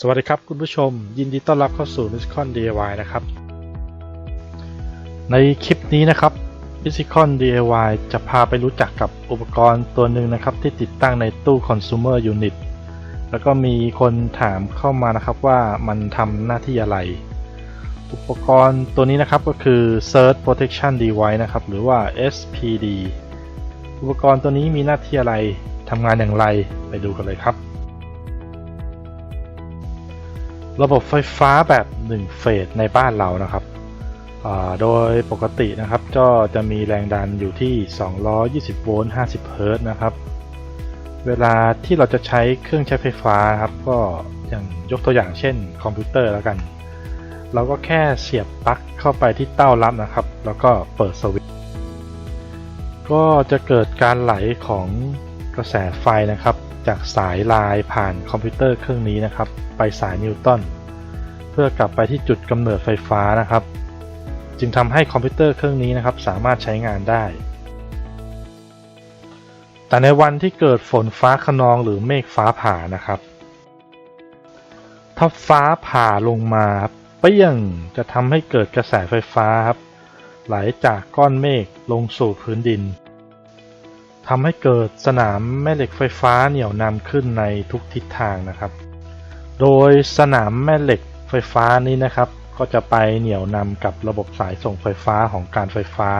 สวัสดีครับคุณผู้ชม ยินดีต้อนรับเข้าสู่ n i s c o n DIY นะครับ ในคลิปนี้นะครับ n i s c o n DIY จะพาไปรู้จักกับอุปกรณ์ตัวหนึ่งนะครับ ที่ติดตั้งในตู้ Consumer Unit แล้วก็มีคนถามเข้ามานะครับว่ามันทำหน้าที่อะไร อุปกรณ์ตัวนี้นะครับก็คือ Surge Protection Device นะครับ หรือว่า SPD อุปกรณ์ตัวนี้มีหน้าที่อะไรทำงานอย่างไรไปดูกันเลยครับ ระบบไฟฟ้าแบบ 1 เฟสในบ้านเรานะครับ โดยปกตินะครับ ก็จะมีแรงดันอยู่ที่ 220 โวลต์ 50 เฮิร์ตนะครับ เวลาที่เราจะใช้เครื่องใช้ไฟฟ้าครับ ก็อย่างยกตัวอย่างเช่นคอมพิวเตอร์แล้วกัน เราก็แค่เสียบปลั๊กเข้าไปที่เต้ารับนะครับ แล้วก็เปิดสวิตช์ ก็จะเกิดการไหลของกระแสไฟนะครับ จากสายลายผ่านคอมพิวเตอร์เครื่องนี้นะครับ ไปสายนิวตันเพื่อกลับไปที่จุดกำเนิดไฟฟ้านะครับ จึงทำให้คอมพิวเตอร์เครื่องนี้นะครับ สามารถใช้งานได้ แต่ในวันที่เกิดฝนฟ้าขนองหรือเมฆฟ้าผ่านะครับถ้าฟ้าผ่าลงมาเปี้ยงจะทำให้เกิดกระแสไฟฟ้าครับไหลจากก้อนเมฆลงสู่พื้นดิน ทำให้เกิดสนามแม่เหล็กไฟฟ้าเหนี่ยวนำขึ้นในทุกทิศทางนะครับ โดยสนามแม่เหล็กไฟฟ้านี้นะครับ ก็จะไปเหนี่ยวนำกับระบบสายส่งไฟฟ้าของการไฟฟ้า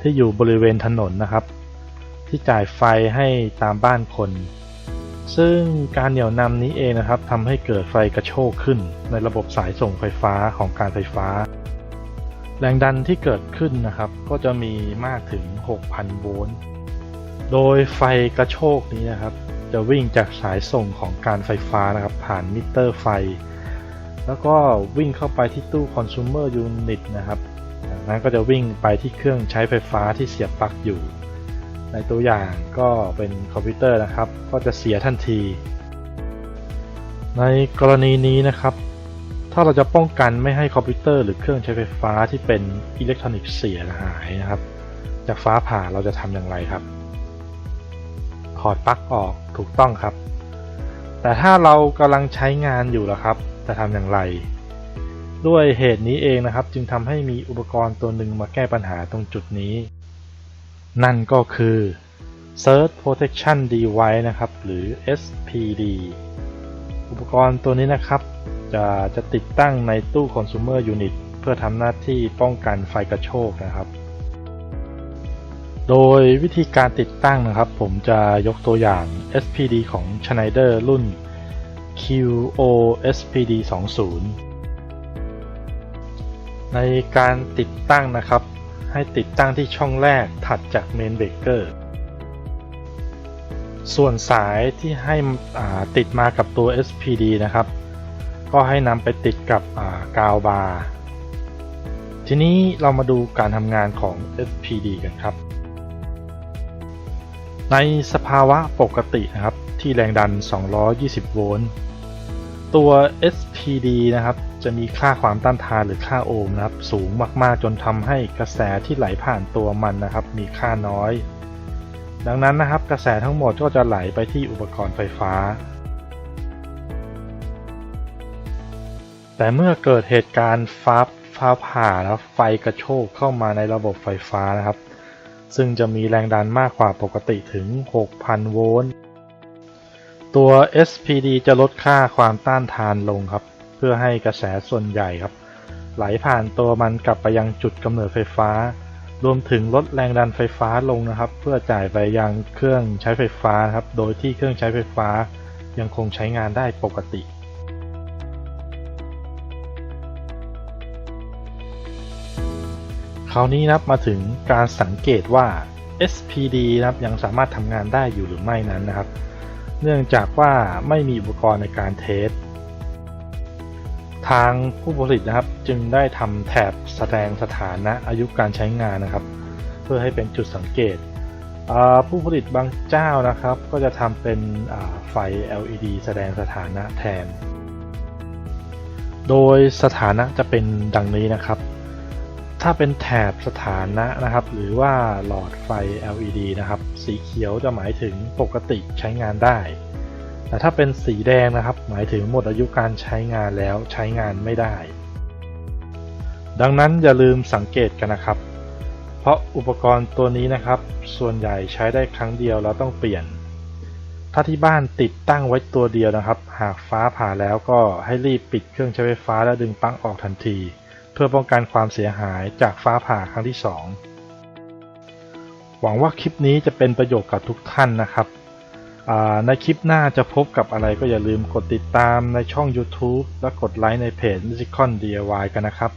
ที่อยู่บริเวณถนนนะครับ ที่จ่ายไฟให้ตามบ้านคน ซึ่งการเหนี่ยวนำนี้เองนะครับทำให้เกิดไฟกระโชกขึ้น ในระบบสายส่งไฟฟ้าของการไฟฟ้า แรงดันที่เกิดขึ้นนะครับ ก็จะมีมากถึง 6,000 โวลต์ โดยไฟกระโชกนี้นะครับ จะวิ่งจากสายส่งของการไฟฟ้านะครับ ผ่านมิเตอร์ไฟ แล้วก็วิ่งเข้าไปที่ตู้ consumer unit นะครับจากนั้นก็จะวิ่งไปที่เครื่องใช้ไฟฟ้าที่เสียบปลั๊กอยู่ ในตัวอย่างก็เป็นคอมพิวเตอร์นะครับ ก็จะเสียทันที ในกรณีนี้นะครับ ถ้าเราจะป้องกันไม่ให้คอมพิวเตอร์หรือเครื่องใช้ไฟฟ้าที่เป็นอิเล็กทรอนิกส์เสียหายนะครับ จากฟ้าผ่าเราจะทำอย่างไรครับ ถอดปลั๊กออกถูกต้องครับ แต่ถ้าเรากำลังใช้งานอยู่ล่ะครับ จะทำอย่างไร ด้วยเหตุนี้เองนะครับ จึงทำให้มีอุปกรณ์ตัวหนึ่งมาแก้ปัญหาตรงจุดนี้ นั่นก็คือ Surge Protection Device นะครับ หรือ SPD อุปกรณ์ตัวนี้นะครับ จะจะติดตั้งในตู้ Consumer Unit เพื่อทำหน้าที่ป้องกันไฟกระโชกนะครับ โดยวิธีการติดตั้งนะครับ ผมจะยกตัวอย่าง SPD ของ Schneider รุ่น QO-SPD 20ในการติดตั้งนะครับ ให้ติดตั้งที่ช่องแรกถัดจากเมนเบรกเกอร์ส่วนสายที่ให้ติดมากับตัว SPD นะครับ ก็ให้นำไปติดกับกาวบาร์ทีนี้เรามาดูการทำงานของ SPD กันครับ ในสภาวะปกตินะครับ ที่แรงดัน 220 โวลต์ ตัว SPD นะครับ จะมีค่าความต้านทานหรือค่าโอห์มนะครับ สูงมากๆ จนทำให้กระแสที่ไหลผ่านตัวมันนะครับ มีค่าน้อย ดังนั้นนะครับ กระแสทั้งหมดก็จะไหลไปที่อุปกรณ์ไฟฟ้า แต่เมื่อเกิดเหตุการณ์ฟ้าฟ้าผ่าแล้วไฟกระโชกเข้ามาในระบบไฟฟ้านะครับ ซึ่งจะมีแรงดันมากกว่าปกติถึง 6,000 โวลต์ ตัว SPD จะลดค่าความต้านทานลงครับ เพื่อให้กระแสส่วนใหญ่ครับ ไหลผ่านตัวมันกลับไปยังจุดกำเนิดไฟฟ้า รวมถึงลดแรงดันไฟฟ้าลงนะครับ เพื่อจ่ายไปยังเครื่องใช้ไฟฟ้าครับ โดยที่เครื่องใช้ไฟฟ้ายังคงใช้งานได้ปกติ คราวนี้นะครับมาถึงการสังเกตว่า SPD นะครับยังสามารถทำงานได้อยู่หรือไม่นั้นนะครับ เนื่องจากว่าไม่มีอุปกรณ์ในการเทส ทางผู้ผลิตนะครับจึงได้ทำแถบแสดงสถานะอายุการใช้งานนะครับ เพื่อให้เป็นจุดสังเกต ผู้ผลิตบางเจ้านะครับ ก็จะทำเป็นไฟ LED แสดงสถานะแทน โดยสถานะจะเป็นดังนี้นะครับ ถ้าเป็นแถบสถานะนะครับ หรือว่าหลอดไฟ LED นะครับ สีเขียวจะหมายถึงปกติใช้งานได้ แต่ถ้าเป็นสีแดงนะครับ หมายถึงหมดอายุการใช้งานแล้วใช้งานไม่ได้ ดังนั้นอย่าลืมสังเกตกันนะครับ เพราะอุปกรณ์ตัวนี้นะครับ ส่วนใหญ่ใช้ได้ครั้งเดียวแล้วต้องเปลี่ยน ถ้าที่บ้านติดตั้งไว้ตัวเดียวนะครับ หากฟ้าผ่าแล้วก็ให้รีบปิดเครื่องใช้ไฟฟ้าและดึงปลั๊กออกทันที เพื่อป้องกันความเสียหายจากฟ้าผ่าครั้งที่ 2 หวังว่าคลิปนี้จะเป็นประโยชน์กับทุกท่านนะครับ ในคลิปหน้าจะพบกับอะไรก็อย่าลืมกดติดตามในช่อง YouTube และกดไลค์ในเพจ m u s i c o n DIY กันนะครับ